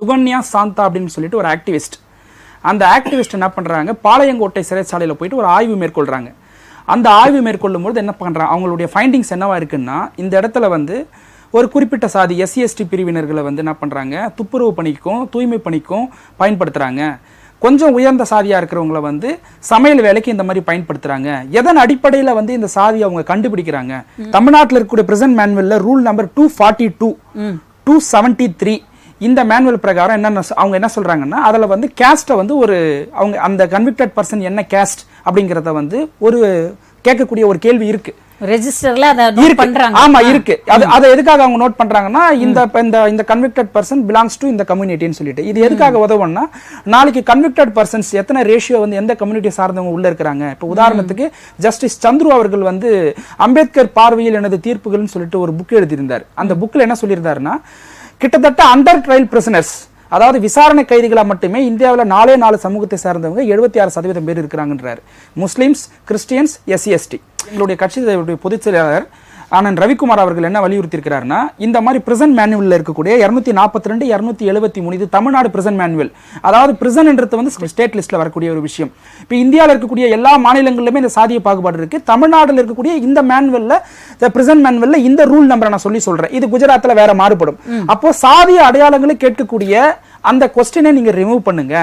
சுகன்யா சாந்தா அப்படின்னு சொல்லிட்டு ஒரு ஆக்டிவிஸ்ட் அந்த ஆக்டிவிஸ்ட் என்ன பண்றாங்க? பாளையங்கோட்டை சிறைச்சாலையில் போயிட்டு ஒரு ஆய்வு மேற்கொள்றாங்க. அந்த ஆய்வு மேற்கொள்ளும் பொழுது என்ன பண்றாங்க? அவங்களுடைய ஃபைண்டிங்ஸ் என்னவா இருக்குன்னா இந்த இடத்துல வந்து ஒரு குறிப்பிட்ட சாதி எஸ்சி எஸ்டி பிரிவினர்களை வந்து என்ன பண்றாங்க? துப்புரவு பணிக்கும் தூய்மை பணிக்கும் பயன்படுத்துறாங்க. கொஞ்சம் உயர்ந்த சாதியா இருக்கிறவங்கள வந்து சமையல் வேலைக்கு இந்த மாதிரி பயன்படுத்துறாங்க. எதன் அடிப்படையில வந்து இந்த சாதியை அவங்க கண்டுபிடிக்கிறாங்க? தமிழ்நாட்டில் இருக்கக்கூடிய present மேனுவல்ல rule number two forty two two seventy three இந்த மேனுவல் பிரகாரம் என்னென்ன அவங்க என்ன சொல்றாங்கன்னா அதுல வந்து கேஸ்ட்டை வந்து ஒரு அவங்க அந்த கன்விக்டட் பர்சன் என்ன கேஸ்ட் அப்படிங்கறத வந்து ஒரு கேட்கக்கூடிய ஒரு கேள்வி இருக்கு. ரெஜிஸ்டர்ல அதை நோட். பண்றாங்க. ஆமா இருக்கு. அது அதை எதுக்காக அவங்க நோட் பண்றாங்கன்னா இந்த இந்த இந்த கன்விக்டட் பர்சன் பிலாங்ஸ் டு இந்த கம்யூனிட்டின்னு சொல்லிட்டு. இது எதுக்காக உதவும்னா நாளைக்கு கன்விக்டட் பர்சன்ஸ் எத்தனை ரேஷியோ வந்து எந்த கம்யூனிட்டி சார்ந்தவங்க உள்ள இருக்கிறாங்க? இப்போ உதாரணத்துக்கு ஜஸ்டிஸ் சந்துரு அவர்கள் வந்து அம்பேத்கர் பார்வையில் எனது தீர்ப்புகள்னு சொல்லிட்டு ஒரு புக் எழுதியிருந்தார். அந்த புக்ல என்ன சொல்லியிருந்தாருன்னா கிட்டத்தட்ட அண்டர் ட்ரையல் பிரிசனர்ஸ் அதாவது விசாரணை கைதிகளாக மட்டுமே இந்தியாவில் நாலே நாலு சமூகத்தை சேர்ந்தவங்க எழுபத்தி ஆறு சதவீதம் பேர் இருக்கிறாங்கன்றார். முஸ்லீம்ஸ் கிறிஸ்டியன்ஸ் எஸ்சிஎஸ்டி எங்களுடைய கட்சி பொதுச் செயலாளர் ஆனந்த் ரவிக்குமார் அவர்கள் என்ன வலியுறுத்தி இருக்கிறாருன்னா இந்த மாதிரி பிரிசன் மேனுவல்ல இருக்கக்கூடிய இருநூத்தி நாற்பத்தி ரெண்டு இருநூத்தி எழுபத்தி மூணு இது தமிழ்நாடு பிரிசன் மேனுவல் அதாவது பிரிசன்ன்றது வந்து ஸ்டேட் லிஸ்ட்ல வரக்கூடிய ஒரு விஷயம். இப்போ இந்தியாவில் இருக்கக்கூடிய எல்லா மாநிலங்களிலுமே இந்த சாதிய பாகுபாடு இருக்கு. தமிழ்நாட்டில் இருக்கக்கூடிய இந்த மேனுவல்ல இந்த பிரிசன் மேனுவல்ல இந்த ரூல் நம்பரை நான் சொல்லி சொல்றேன். இது குஜராத்ல வேற மாறுபடும். அப்போ சாதிய அடையாளங்களை கேட்கக்கூடிய அந்த கொஸ்டினை நீங்க ரிமூவ் பண்ணுங்க.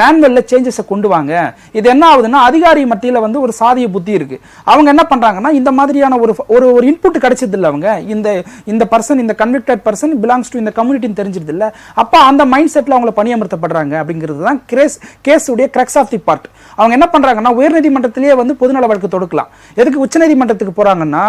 மேனுவல்ல சேஞ்சஸை கொண்டு வாங்க. இது என்ன ஆகுதுன்னா அதிகாரி மத்தியில வந்து ஒரு சாதிய புத்தி இருக்கு. அவங்க என்ன பண்றாங்கன்னா இந்த மாதிரியான ஒரு ஒரு ஒரு இன்புட் கிடைச்சது இல்லை அவங்க. இந்த இந்த பர்சன் இந்த கன்விக்டட் பர்சன் பிலாங்ஸ் டு இந்த கம்யூனிட்டின்னு தெரிஞ்சிருது இல்ல அப்ப அந்த மைண்ட் செட்ல அவங்கள பணியமர்த்தப்படுறாங்க அப்படிங்கிறது தான் கேஸ் கேஸ் உடைய கிரக்ஸ் ஆஃப் தி பார்ட் அவங்க என்ன பண்றாங்கன்னா உயர்நீதிமன்றத்திலேயே வந்து பொதுநல வழக்கு தொடுக்கலாம். எதுக்கு உச்சநீதிமன்றத்துக்கு போறாங்கன்னா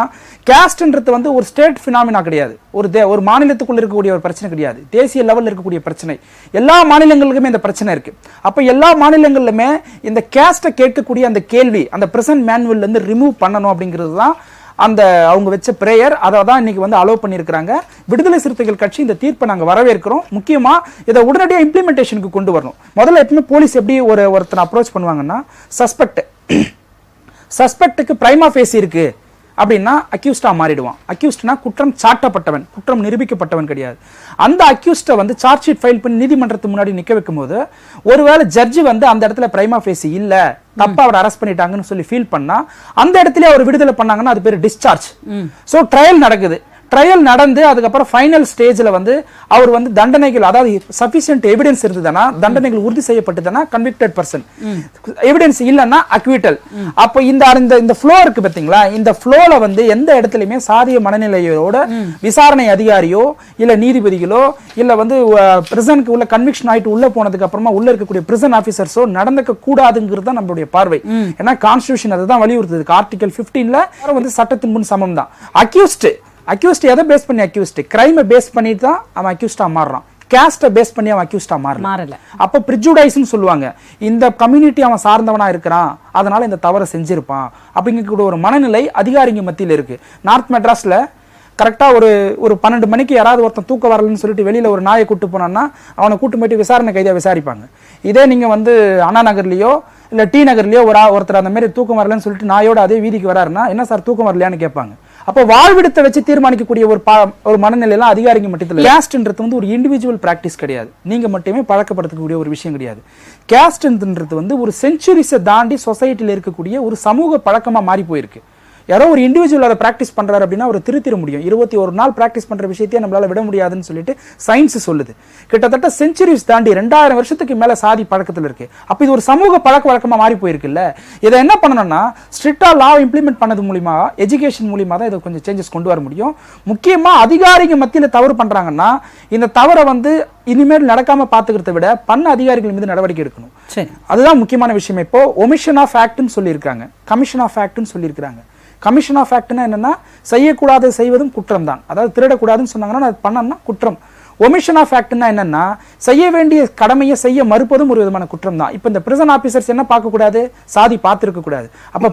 கேஸ்ட்ன்றது வந்து ஒரு ஸ்டேட் ஃபினாமினா கிடையாது. ஒரு தே ஒரு மாநிலத்துக்குள்ள இருக்கக்கூடிய ஒரு பிரச்சனை கிடையாது. தேசிய லெவலில் இருக்கக்கூடிய பிரச்சனை. எல்லா மாநிலங்களுக்குமே இந்த பிரச்சனை இருக்குது அப்போ எல்லா மாநிலங்களிலுமே இந்த கேஸ்ட்டை கேட்கக்கூடிய அந்த கேள்வி அந்த பிரசன்ட் மேனுவல்ல இருந்து ரிமூவ் பண்ணணும் அப்படிங்கிறது தான் அந்த அவங்க வச்ச ப்ரேயர் அதை தான் இன்னைக்கு வந்து அலோவ் பண்ணியிருக்கிறாங்க. விடுதலை சிறுத்தைகள் கட்சி இந்த தீர்ப்பை நாங்கள் வரவேற்கிறோம். முக்கியமாக இதை உடனடியாக இம்ப்ளிமெண்டேஷனுக்கு கொண்டு வரணும். முதல்ல எப்பவுமே போலீஸ் எப்படி ஒரு ஒருத்தனை அப்ரோச் பண்ணுவாங்கன்னா சஸ்பெக்ட் சஸ்பெக்ட்டுக்கு பிரைமா ஃபேஸ் இருக்குது அப்படின்னா அக்யூஸ்டா மாறிடுவான். அக்யூஸ்ட்னா குற்றம் சாட்டப்பட்டவன் குற்றம் நிரூபிக்கப்பட்டவன் கிடையாது. அந்த அக்யூஸ்டை வந்து சார்ஜ் ஷீட் ஃபைல் பண்ணி நீதிமன்றத்து முன்னாடி நிக்க வைக்கும்போது ஒருவேளை ஜட்ஜி வந்து அந்த இடத்துல பிரைமா ஃபேஸ் இல்ல தப்பா அவர் அரெஸ்ட் பண்ணிட்டாங்கன்னு சொல்லி ஃபீல் பண்ணா அந்த இடத்துல அவர் விடுதலை பண்ணாங்கன்னா அது பேர் டிஸ்சார்ஜ் சோ ட்ரையல் நடக்குது. ட்ரையல் நடந்து அதுக்கப்புறம் ஃபைனல் ஸ்டேஜ்ல வந்து அவர் வந்து தண்டனைகள் அதாவது சஃபிஷியன்ட் எவிடன்ஸ் இருந்ததுன்னா தண்டனைகள் உறுதி செய்யப்பட்டதுன்னா கன்விக்டட் பர்சன் எவிடன்ஸ் இல்லைன்னா அக்விட்டல் அப்போ இந்த இந்த இந்த ஃப்ளோ இருக்கு பாத்தீங்களா? இந்த ஃப்ளோல வந்து எந்த இடத்துலயுமே சாதிய மனநிலையோட விசாரணை அதிகாரியோ இல்ல நீதிபதிகளோ இல்ல வந்து பிரிசனுக்கு உள்ள கன்விக்ஷன் ஆயிட்டு உள்ள போனதுக்கு அப்புறமா உள்ள இருக்கக்கூடிய பிரிசன் ஆபீசர்ஸோ நடந்துக்க கூடாதுங்கிறது தான் நம்மளுடைய பார்வை. ஏன்னா கான்ஸ்டியூஷன் அதுதான் வலியுறுத்துது. ஆர்டிகல் 15ல வந்து சட்டத்தின் முன் சமம் தான் அக்யூஸ்ட் அக்யூஸ்ட் எதை பேஸ் பண்ணி அக்யூஸ்ட் கிரைமை பேஸ் பண்ணிட்டு தான் அவன் அக்யூஸ்டா மாறுறான். கேஸ்ட்டை பேஸ் பண்ணி அவன் அக்யூஸ்டா மாறல. மாறல. அப்போ ப்ரிஜுடைஸ்னு சொல்லுவாங்க. இந்த கம்யூனிட்டி அவன் சார்ந்தவனா இருக்கிறான். அதனால இந்த தவறை செஞ்சிருப்பான். அப்படிங்கக்கூடிய ஒரு மனநிலை அதிகாரிங்க மத்தியில இருக்கு. நார்த் மெட்ராஸ்ல கரெக்டா ஒரு ஒரு பன்னெண்டு மணிக்கு யாராவது ஒருத்தன் தூக்க வரலன்னு சொல்லிட்டு வெளியில ஒரு நாயை கூட்டு போனான்னா அவனை கூட்டு போயிட்டு விசாரணை கைதியா விசாரிப்பாங்க. இதே நீங்க வந்து அண்ணா நகர்லயோ இல்ல டி நகர்லயோ ஒரு ஒருத்தர் அந்த மாதிரி தூக்கம் வரலன்னு சொல்லிட்டு நாயோட அதே வீதிக்கு வராருன்னா என்ன சார் தூக்கம் வரலையான்னு கேட்பாங்க. அப்போ வாழ்விடத்தை வச்சு தீர்மானிக்கக்கூடிய ஒரு பா- ஒரு மனநிலையெல்லாம் அதிகாரிங்க மட்டும் கேஸ்ட்ன்றது வந்து ஒரு இண்டிவிஜுவல் பிராக்டிஸ் கிடையாது. நீங்க மட்டுமே பழக்கப்படுத்தக்கூடிய ஒரு விஷயம் கிடையாது. கேஸ்ட்ன்றது வந்து ஒரு செஞ்சுரிஸை தாண்டி சொசைட்டியில் இருக்கக்கூடிய ஒரு சமூக பழக்கமா மாறி போயிருக்கு. யாரோ ஒரு இண்டிவிஜுவல் அதை ப்ராக்டிஸ் பண்றாரு அப்படின்னா அவர் திருத்திட முடியும். இருபத்தி ஒரு நாள் ப்ராக்டிஸ் பண்ற விஷயத்தையே நம்மளால விட முடியாதுன்னு சொல்லிட்டு சயின்ஸ் சொல்லுது. கிட்டத்தட்ட செஞ்சுரிஸ் தாண்டி ரெண்டாயிரம் வருஷத்துக்கு மேல சாதி பழக்கத்துல இருக்கு. அப்ப இது ஒரு சமூக பழக்க வழக்கமா மாறி போயிருக்குல்ல. இதை என்ன பண்ணணும்னா ஸ்ட்ரிக்டா லா இம்ப்ளிமெண்ட் பண்ணது மூலியமா எஜுகேஷன் மூலியமா தான் இதை கொஞ்சம் சேஞ்சஸ் கொண்டு வர முடியும். முக்கியமா அதிகாரிங்க மத்தியில தவறு பண்றாங்கன்னா இந்த தவறை வந்து இனிமேல் நடக்காம பாத்துக்கிறத விட பண்ண அதிகாரிகள் மீது நடவடிக்கை எடுக்கணும். சரி. அதுதான் முக்கியமான விஷயம். இப்போ ஒமிஷன் ஆஃப் ஆக்ட்னு சொல்லியிருக்காங்க. கமிஷன் ஆஃப் ஆக்ட்னு சொல்லியிருக்காங்க கமிஷன் ஆஃப் ஆக்ட்னா என்னன்னா செய்யக்கூடாது செய்வதும் குற்றம் தான் அதாவது திருடக்கூடாதுன்னு சொன்னாங்கன்னா அது பண்ணோம்னா குற்றம். ஒமிஷன் ஆஃப் ஆக்ட்னா என்னன்னா செய்ய வேண்டிய கடமையை செய்ய மறுப்பதும் ஒரு விதமான குற்றம் தான் இப்போ இந்த பிரிசன் ஆஃபீஸர்ஸ் என்ன பார்க்கக்கூடாது? சாதி பார்த்துருக்க கூடாது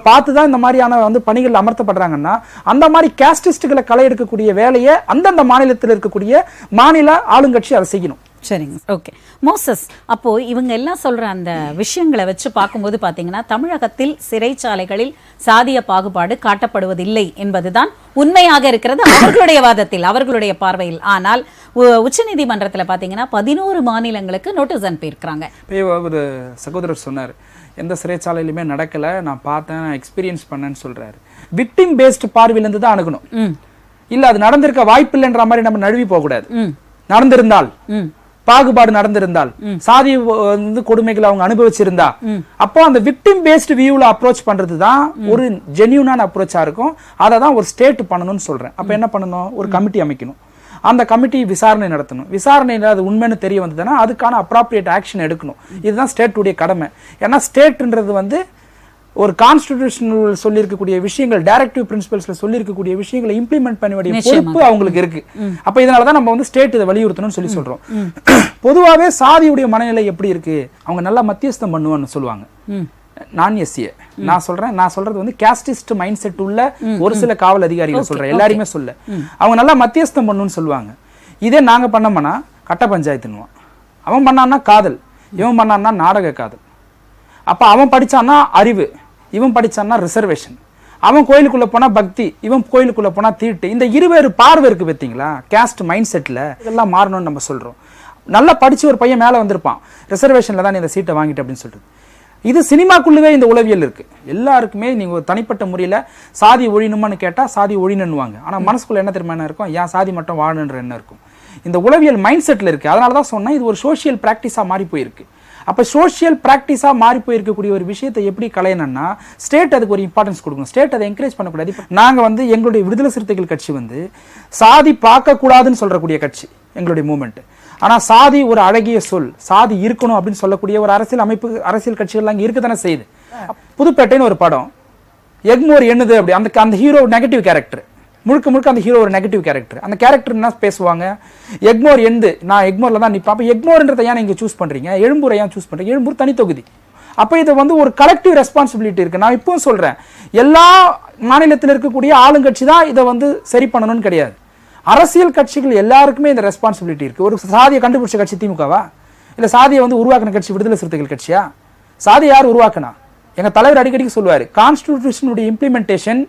பார்த்து தான் இந்த மாதிரியான வந்து பணிகள் அமர்த்தப்படுறாங்கன்னா அந்த மாதிரி கேஸ்டிஸ்டுகளை களை எடுக்கக்கூடிய வேலையை அந்தந்த மாநிலத்தில் இருக்கக்கூடிய மாநில ஆளுங்கட்சி அதை செய்யணும். சரிங்க. ஓகே மோசஸ் அப்போ இவங்க எல்லாம் சொல்ற அந்த விஷயங்களை வச்சு பார்க்கும்போது பாத்தீங்கன்னா தமிழகத்தில் சிறைச்சாலைகளில் சாதிய பாகுபாடு காட்டப்படுவதில்லை என்பதுதான் உண்மையாக இருக்கிறது அவர்களுடைய வாதத்தில் அவர்களுடைய பார்வையில். ஆனால் உச்சநீதிமன்றத்துல பாத்தீங்கன்னா பதினோரு மாநிலங்களுக்கு நோட்டீஸ் அனுப்பியிருக்கிறாங்க. ஒரு சகோதரர் சொன்னார் எந்த சிறைச்சாலையிலுமே நடக்கல நான் பார்த்தேன் நான் எக்ஸ்பீரியன்ஸ் பண்ணேன்னு சொல்றாரு. விக்டிம் பேஸ்டு பார்வையிலேருந்து தான் அணுகணும். இல்ல அது நடந்திருக்க வாய்ப்பில்லைன்ற மாதிரி நம்ம நழுவி போகக்கூடாது. நடந்திருந்தால். பாகுபாடு நடந்திருந்தால் சாதி வந்து கொடுமைகளை அவங்க அனுபவிச்சிருந்தா அப்போ அந்த விக்டிம் பேஸ்டு வியூல அப்ரோச் பண்றது தான் ஒரு ஜென்யூனான அப்ரோச்சா இருக்கும். அதை தான் ஒரு ஸ்டேட் பண்ணணும்னு சொல்றேன். அப்ப என்ன பண்ணணும்? ஒரு கமிட்டி அமைக்கணும். அந்த கமிட்டி விசாரணை நடத்தணும். விசாரணையில் அது உண்மைன்னு தெரிய வந்ததுன்னா அதுக்கான அப்ராப்ரியேட் ஆக்ஷன் எடுக்கணும். இதுதான் ஸ்டேட்டுடைய கடமை. ஏன்னா ஸ்டேட்ன்றது வந்து ஒரு கான்ஸ்டிடியூஷனல் சொல்லியிருக்கக்கூடிய விஷயங்கள் டைரக்டிவ் பிரின்சிபல்ஸ்ல சொல்லியிருக்கக்கூடிய விஷயங்களை இம்ப்ளிமெண்ட் பண்ண வேண்டிய பொறுப்பு அவங்களுக்கு இருக்கு. அப்ப இதனால தான் நம்ம வந்து ஸ்டேட் இதை வலியுறுத்தணும்னு சொல்லி சொல்றோம். பொதுவாவே சாதியுடைய மனநிலை எப்படி இருக்கு? அவங்க நல்லா மத்தியஸ்தம் பண்ணுவான்னு சொல்லுவாங்க. நான் எஸ்சிய நான் சொல்றேன். நான் சொல்றது வந்து கேஸ்டிஸ்ட் மைண்ட் செட் உள்ள ஒரு சில காவல் அதிகாரிகள் சொல்றேன். எல்லாரையுமே சொல்ல. அவங்க நல்லா மத்தியஸ்தம் பண்ணுன்னு சொல்லுவாங்க. இதே நாங்க பண்ணோம்னா கட்ட பஞ்சாயத்துன்னுவான். அவன் பண்ணான்னா காதல். இவன் பண்ணான்னா நாடக காதல். அப்போ அவன் படித்தான்னா அறிவு இவன் படிச்சான்னா ரிசர்வேஷன் அவன் கோயிலுக்குள்ளே போனால் பக்தி இவன் கோயிலுக்குள்ளே போனால் தீட்டு. இந்த இருவேறு பார்வை இருக்குது பார்த்தீங்களா? கேஸ்ட் மைண்ட் செட்டில் இதெல்லாம் மாறணும்னு நம்ம சொல்கிறோம் நல்லா படித்து ஒரு பையன் மேலே வந்திருப்பான். ரிசர்வேஷனில் தான் நீ இந்த சீட்டை வாங்கிட்டு அப்படின்னு சொல்லிட்டு இது சினிமாக்குள்ளவே இந்த உளவியல் இருக்குது எல்லாருக்குமே நீங்கள் ஒரு தனிப்பட்ட முறையில் சாதி ஒழியணுமான்னு கேட்டால் சாதி ஒழியணுவாங்க ஆனால் மனசுக்குள்ள என்ன தெரியுமா என்ன இருக்கும்? ஏன் சாதி மட்டும் வாழணுன்ற எண்ணம் இருக்கும். இந்த உளவியல் மைண்ட் செட்டில் இருக்குது அதனால தான் சொன்னேன் இது ஒரு சோஷியல் ப்ராக்டிஸாக மாறி போயிருக்கு. அப்போ சோஷியல் ப்ராக்டிஸாக மாறி போயிருக்கக்கூடிய ஒரு விஷயத்தை எப்படி கலையணும்னா ஸ்டேட் அதுக்கு ஒரு இம்பார்ட்டன்ஸ் கொடுக்கணும். ஸ்டேட் அதை என்கரேஜ் பண்ணக்கூடாது. நாங்கள் வந்து எங்களுடைய விடுதலை சிறுத்தைகள் கட்சி வந்து சாதி பார்க்கக்கூடாதுன்னு சொல்கிறக்கூடிய கட்சி எங்களுடைய மூமெண்ட் ஆனால் சாதி ஒரு அழகிய சொல் சாதி இருக்கணும் அப்படின்னு சொல்லக்கூடிய ஒரு அரசியல் அமைப்பு அரசியல் கட்சிகள்லாம் அங்கே இருக்க தானே செய்யுது. புதுப்பேட்டைன்னு ஒரு படம் எக்மோர் என்னது அப்படி அந்த அந்த ஹீரோ நெகட்டிவ் கேரக்டர் முழுக்க முழுக்க அந்த ஹீரோ ஒரு நெகட்டிவ் கேரக்டர் அந்த கேரக்டர் என்ன பேசுவாங்க? எக்மோர் எந்து நான் எக்மோரில் தான் நிற்பேன் அப்போ எக்மோர்ன்றதை ஏன் நீங்கள் சூஸ் பண்ணுறீங்க எழும்பூரை ஏன் சூஸ் பண்ணுறீங்க எழும்பூர் தனித்தொகுதி அப்போ இது வந்து ஒரு கலெக்டிவ் ரெஸ்பான்சிபிலிட்டி இருக்குது நான் இப்பவும் சொல்கிறேன் எல்லா மாநிலத்தில் இருக்கக்கூடிய ஆளுங்கட்சி தான் இதை வந்து சரி பண்ணணும்னு கிடையாது. அரசியல் கட்சிகள் எல்லாருக்குமே இந்த ரெஸ்பான்சிபிலிட்டி இருக்குது ஒரு சாதியை கண்டுபிடிச்ச கட்சி திமுகவா? இல்லை சாதியை வந்து உருவாக்கின கட்சி விடுதலை சிறுத்தைகள் கட்சியா? சாதியை யார் உருவாக்குனா? எங்க தலைவர் அடிக்கடி சொல்லுவாரு கான்ஸ்டிடியூஷனுடைய இம்ப்ளிமெண்டேஷன்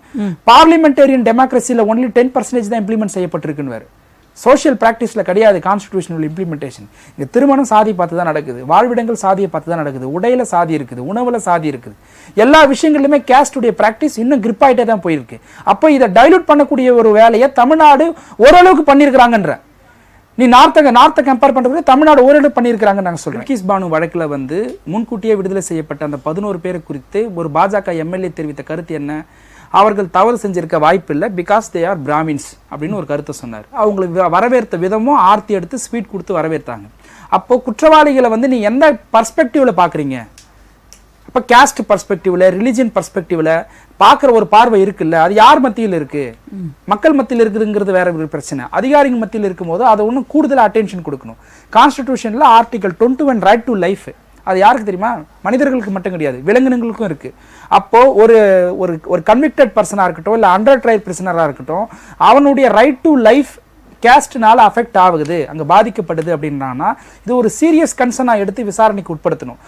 பார்லிமெண்டேரியன் டெமோக்ரஸியில் ஒன்லி டென் பர்சன்டேஜ் தான் இம்ப்ளிமெண்ட் செய்யப்பட்டிருக்குன்னு சோஷியல் பிராக்டிஸ்ல கிடையாது கான்ஸ்டிடியூஷனல் இம்ப்ளிமெண்டேஷன் இங்க திருமணம் சாதி பார்த்து தான் நடக்குது வாழ்விடங்கள் சாதியை பார்த்து தான் நடக்குது உடையில சாதி இருக்குது உணவுல சாதி இருக்குது. எல்லா விஷயங்களிலுமே கேஸ்டுடைய பிராக்டிஸ் இன்னும் ஆயிட்டே தான் போயிருக்கு. அப்போ இதை டைலூட் பண்ணக்கூடிய ஒரு வேலையை தமிழ்நாடு ஓரளவுக்கு பண்ணியிருக்கிறாங்கன்ற நீ நார்த்தை நார்த்தை கம்பேர் பண்ணுறது தமிழ்நாடு ஓரளவு பண்ணியிருக்கிறாங்க நாங்கள் சொல்கிறோம் கிஸ் பானு வழக்கில் வந்து முன்கூட்டியே விடுதலை செய்யப்பட்ட அந்த பதினோரு பேரை குறித்து ஒரு பாஜக எம்எல்ஏ தெரிவித்த கருத்து என்ன? அவர்கள் தவறு செஞ்சிருக்க வாய்ப்பு இல்லை பிகாஸ் தே ஆர் பிராமின்ஸ் அப்படின்னு ஒரு கருத்தை சொன்னார். அவங்களுக்கு வ- வரவேற்ற விதமும் ஆர்த்தி எடுத்து ஸ்வீட் கொடுத்து வரவேற்றாங்க. அப்போது குற்றவாளிகளை வந்து நீ எந்த பர்ஸ்பெக்டிவில் பார்க்குறீங்க அப்போ கேஸ்ட் பர்ஸ்பெக்டிவ்ல ரிலிஜன் பர்ஸ்பெக்டிவ்ல பார்க்குற ஒரு பார்வை இருக்குல்ல? அது யார் மத்தியில் இருக்கு? மக்கள் மத்தியில் இருக்குதுங்கிறது வேற ஒரு பிரச்சனை. அதிகாரிகள் மத்தியில் இருக்கும்போது அதை ஒன்றும் கூடுதல் அட்டென்ஷன் கொடுக்கணும். கான்ஸ்டிடியூஷனில் article twenty one right to life அது யாருக்கு தெரியுமா? மனிதர்களுக்கு மட்டும் கிடையாது விலங்கினங்களுக்கும் இருக்கு. அப்போ ஒரு ஒரு ஒரு கன்விக்டட் பர்சனாக இருக்கட்டும் இல்லை அண்டர் ட்ரையல் பிரசனராக இருக்கட்டும் அவனுடைய ரைட் டு லைஃப் கேஸ்ட்னால அஃபெக்ட் ஆகுது அங்கே பாதிக்கப்படுது அப்படின்னா இது ஒரு சீரியஸ் கன்சர்னாக எடுத்து விசாரணைக்கு உட்படுத்தணும்.